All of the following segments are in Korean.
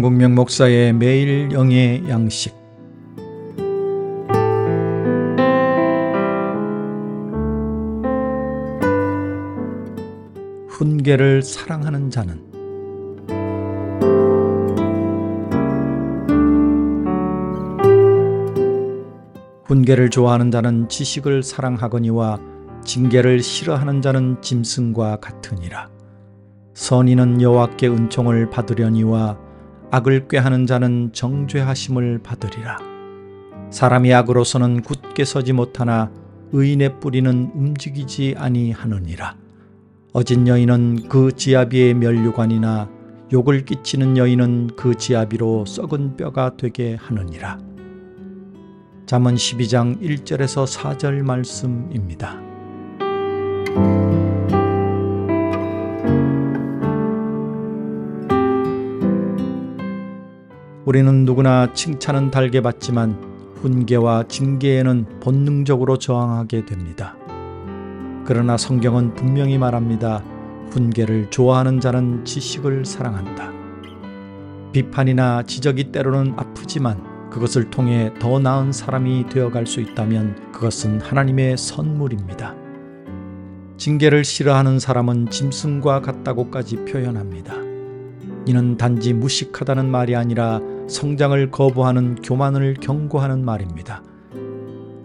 황국명 목사의 매일 영의 양식 훈계를 사랑하는 자는 훈계를 좋아하는 자는 지식을 사랑하거니와 징계를 싫어하는 자는 짐승과 같으니라. 선인은 여호와께 은총을 받으려니와 악을 꾀하는 자는 정죄하심을 받으리라. 사람이 악으로서는 굳게 서지 못하나 의인의 뿌리는 움직이지 아니하느니라. 어진 여인은 그 지아비의 면류관이나 욕을 끼치는 여인은 그 지아비로 썩은 뼈가 되게 하느니라. 잠언 12장 1절에서 4절 말씀입니다. 우리는 누구나 칭찬은 달게 받지만 훈계와 징계에는 본능적으로 저항하게 됩니다. 그러나 성경은 분명히 말합니다. 훈계를 좋아하는 자는 지식을 사랑한다. 비판이나 지적이 때로는 아프지만 그것을 통해 더 나은 사람이 되어갈 수 있다면 그것은 하나님의 선물입니다. 징계를 싫어하는 사람은 짐승과 같다고까지 표현합니다. 이는 단지 무식하다는 말이 아니라 성장을 거부하는 교만을 경고하는 말입니다.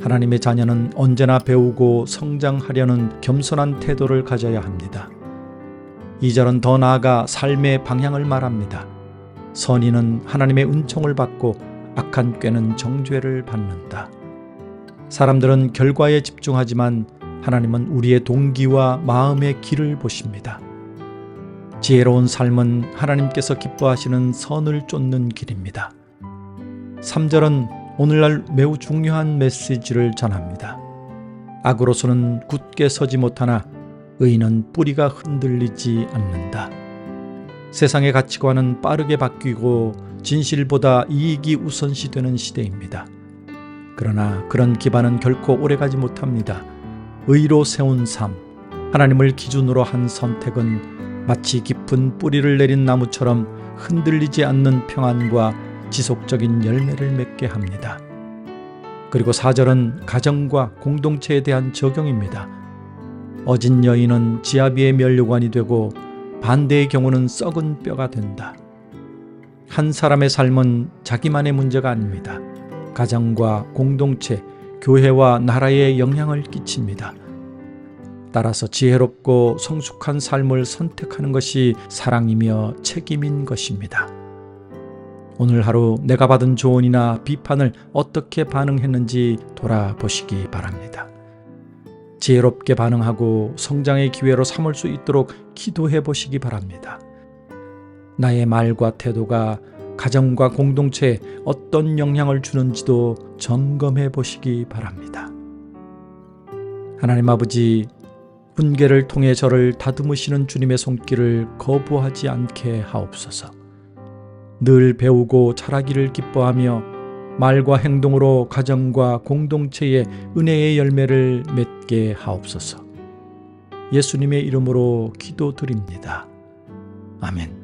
하나님의 자녀는 언제나 배우고 성장하려는 겸손한 태도를 가져야 합니다. 이 절은 더 나아가 삶의 방향을 말합니다. 선인은 하나님의 은총을 받고 악한 꾀는 정죄를 받는다. 사람들은 결과에 집중하지만 하나님은 우리의 동기와 마음의 길을 보십니다. 지혜로운 삶은 하나님께서 기뻐하시는 선을 쫓는 길입니다. 3절은 오늘날 매우 중요한 메시지를 전합니다. 악으로서는 굳게 서지 못하나 의인은 뿌리가 흔들리지 않는다. 세상의 가치관은 빠르게 바뀌고 진실보다 이익이 우선시되는 시대입니다. 그러나 그런 기반은 결코 오래가지 못합니다. 의로 세운 삶, 하나님을 기준으로 한 선택은 마치 깊은 뿌리를 내린 나무처럼 흔들리지 않는 평안과 지속적인 열매를 맺게 합니다. 그리고 4절은 가정과 공동체에 대한 적용입니다. 어진 여인은 지아비의 면류관이 되고 반대의 경우는 썩은 뼈가 된다. 한 사람의 삶은 자기만의 문제가 아닙니다. 가정과 공동체, 교회와 나라에 영향을 끼칩니다. 따라서 지혜롭고 성숙한 삶을 선택하는 것이 사랑이며 책임인 것입니다. 오늘 하루 내가 받은 조언이나 비판을 어떻게 반응했는지 돌아보시기 바랍니다. 지혜롭게 반응하고 성장의 기회로 삼을 수 있도록 기도해 보시기 바랍니다. 나의 말과 태도가 가정과 공동체에 어떤 영향을 주는지도 점검해 보시기 바랍니다. 하나님 아버지, 훈계를 통해 저를 다듬으시는 주님의 손길을 거부하지 않게 하옵소서. 늘 배우고 자라기를 기뻐하며 말과 행동으로 가정과 공동체에 은혜의 열매를 맺게 하옵소서. 예수님의 이름으로 기도드립니다. 아멘.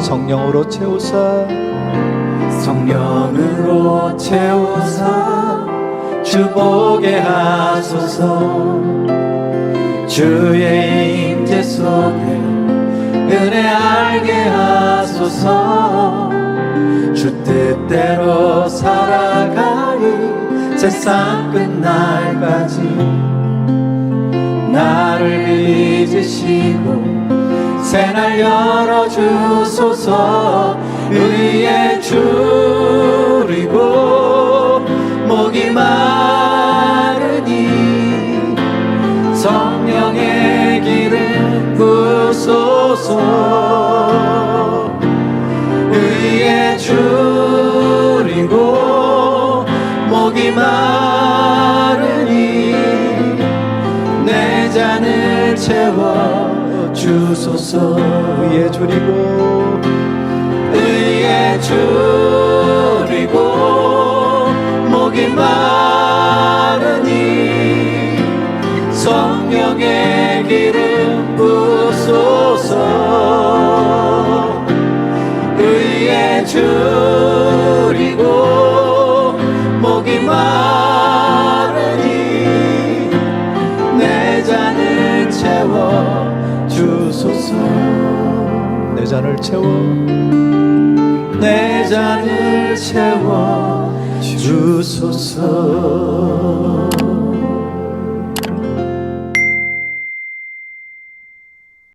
성령으로 채우사. 성령으로 채우사. 주보게 하소서. 주의 임재 속에 은혜 알게 하소서. 주 뜻대로 살아가리. 세상 끝날까지 나를 빚으시고 새날 열어주소서. 의에 줄이고 목이 마르니 성령의 기름 부소서. 의에 줄이고 목이 마르니 내 잔을 채워 주소서 의에 줄이고 의에 줄이고 목이 마르니 성령의 기름 부소서. 의에 줄 잔을 채워. 내 잔을 채워 주소서